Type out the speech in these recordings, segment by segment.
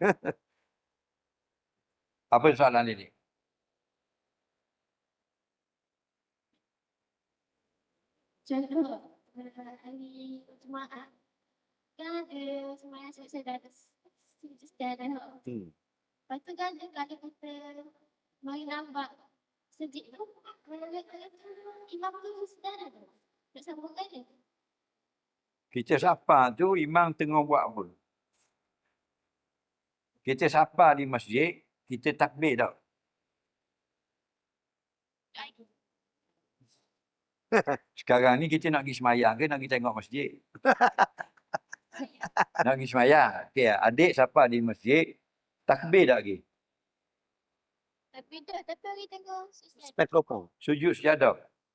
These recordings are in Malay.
Apa soalan ini? Contoh eh, hari Jumaat kan eh, semayang selesai dah ada sejadah. Hmm. Lepas tu kan kalau kita mari nampak sejid tu, kalau kata imam tu sejadah tu. Nak sambung kan? Kita sapa tu imam tengah buat apa? Kita sapa di masjid, kita takbir tak? Sekarang ni kita nak pergi semayang ke nak pergi tengok masjid? nak pergi semayang. Okay, adik siapa di masjid, takbir tak lagi? Tapi dah, tapi hari tengok. Spek lokal. Sujud sejadah.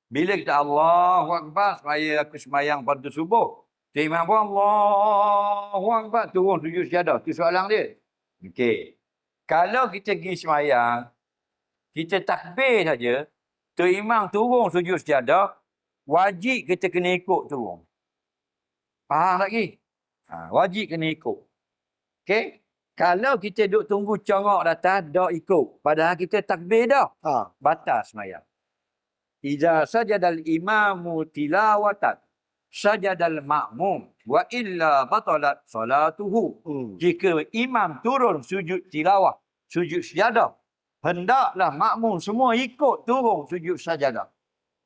Bila kita Allahu Akbar, supaya aku semayang pada subuh. Imam pun Allahu Akbar, turun sujud sejadah. Tu soalan dia. Okey. Kalau kita pergi semayang, kita takbir saja, tu imam turun sujud sejadah, wajib kita kena ikut turun. Faham lagi? Ha, wajib kena ikut. Okey? Kalau kita duduk tunggu congok datang, dak ikut. Padahal kita takbir dah. Ha. batas semayang. Iza sajadal imamu tilawatan sajadal ma'mum wa illa batalat salatuhu. Hmm. Jika imam turun sujud tilawah, sujud sajadah, hendaklah makmum semua ikut turun sujud sajadah.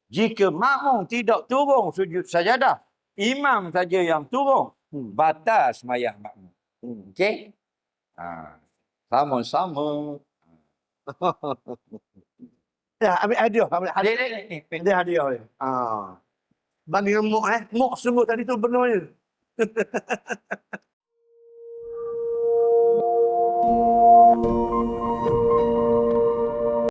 Jika makmum tidak turun sujud sajadah, imam saja yang turun, Hmm. batas semayang makmum. Hmm. Okey? Ha. Sama-sama. Ya, ambil hadiah. Ambil hadiah. Dia hadiah dia. Ha. Bagi dengan mok eh. Mok semua tadi tu benarnya.